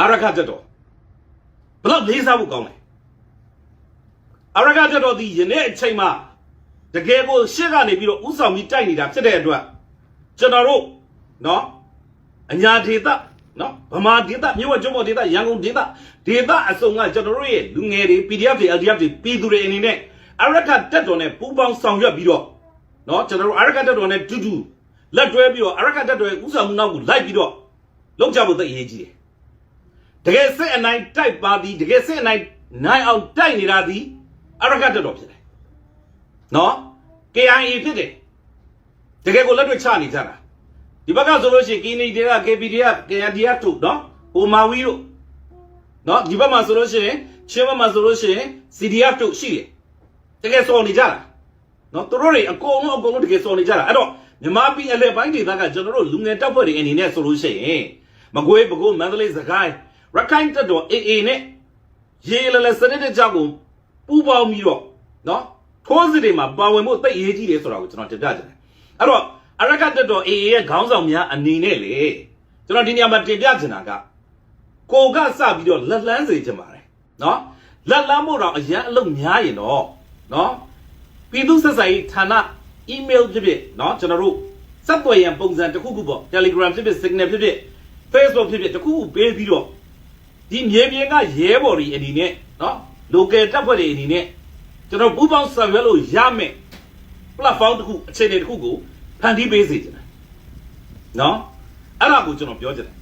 အာရခတက်တော်ဘလောက်လေးစားဖို့ကောင်းလဲအာရခတက်တော်ဒီယနေ့အချိန်မှာတကယ်ကိုရှေ့ကနေပြီးတော့ဥဆောင်ပြီးတိုက်နေတာဖြစ်တဲ့အတွက်ကျွန်တော်တို့နော်အညာဒေသနော်ဗမာဒေသမြို့ဝကျွန်းပေါ်ဒေသရန်ကုန်ဒေသဒေသအစုံကကျွန်တော်တို့ရဲ့လူငယ်တွေ PDF တွေ LDF တွေပြည်သူတွေအနေနဲ့အာရခတက်တော်နဲ့ပူးပေါင်းဆောင်ရွက်ပြီးတော့နော်ကျွန်တော်တို့အာရခတက်တော်နဲ့တူတူလက်တွဲပြီးတော့အာရခတက်တော်ရဲ့ဥဆောင်မှုနောက်ကိုလိုက်ပြီးတော့လောက်ကြဖို့သိအရေးကြီးတယ် တကယ်စစ်အနိုင်တိုက်ပါသည်တကယ်စစ်အနိုင်နိုင်အောင်တိုက်နေတာသည်အရကတ်တော်ဖြစ်တယ်နော် KIA ဖြစ်တယ်တကယ်ကိုလက်တွေ့ချနေကြတာဒီဘက်ကဆိုလို့ရှိရင်ကင်းနေတွေက KPDF KNDF တို့နော်ဟိုမာဝီတို့နော်ဒီဘက်မှာဆိုလို့ရှိရင်ချင်းဘက်မှာဆိုလို့ရှိရင် CDF တို့ရှိတယ်တကယ်စော်နေကြတာနော်သူတို့တွေအကုန်လုံးအကုန်လုံးတကယ်စော်နေကြတာအဲ့တော့မြန်မာပြည်အလဲပိုင်းဒေသကကျွန်တော်တို့လူငယ်တပ်ဖွဲ့တွေအနေနဲ့ဆိုလို့ရှိရင်မကွေးပဲခူးမန္တလေးစကိုင်း ရခိုင်တပ်တော် AA နဲ့ရေလလစနစ်တဲ့ကြောက်ကိုပူပေါင်းပြီးတော့နော်ထိုးစစ်တွေမှာပါဝင်ဖို့သိအရေးကြီးတယ်ဆိုတာကိုကျွန်တော်တင်ပြချင်တယ်အဲ့တော့အရကတပ်တော် AA ရဲ့ခေါင်းဆောင်များအနေနဲ့လေကျွန်တော်ဒီနေရာမှာတင်ပြချင်တာကကိုကစပြီးတော့လက်လန်းစေချင်ပါတယ်နော်လက်လန်းဖို့တော့အရန်အလုပ်များရင်တော့နော်ပြည်သူဆက်ဆံရေးဌာန email ဖြစ်ဖြစ်နော်ကျွန်တော်တို့စက်သွယ်ရန်ပုံစံတစ်ခုခုပေါ့ Telegram ဖြစ်ဖြစ် Signal ဖြစ်ဖြစ် Facebook ဖြစ်ဖြစ်တစ်ခုခုပေးပြီးတော့ ဒီမြေပြင်ကရဲဘော်တွေအနေနဲ့နော် local တပ်ဖွဲ့တွေအနေနဲ့ကျွန်တော်ပူးပေါင်းဆောင်ရွက်လို့ရမယ် platform တစ်ခုအခြေအနေတစ်ခုကိုဖန်တီးပေးစေချင်တယ်နော်အဲ့ဒါကိုကျွန်တော်ပြောချင်တယ်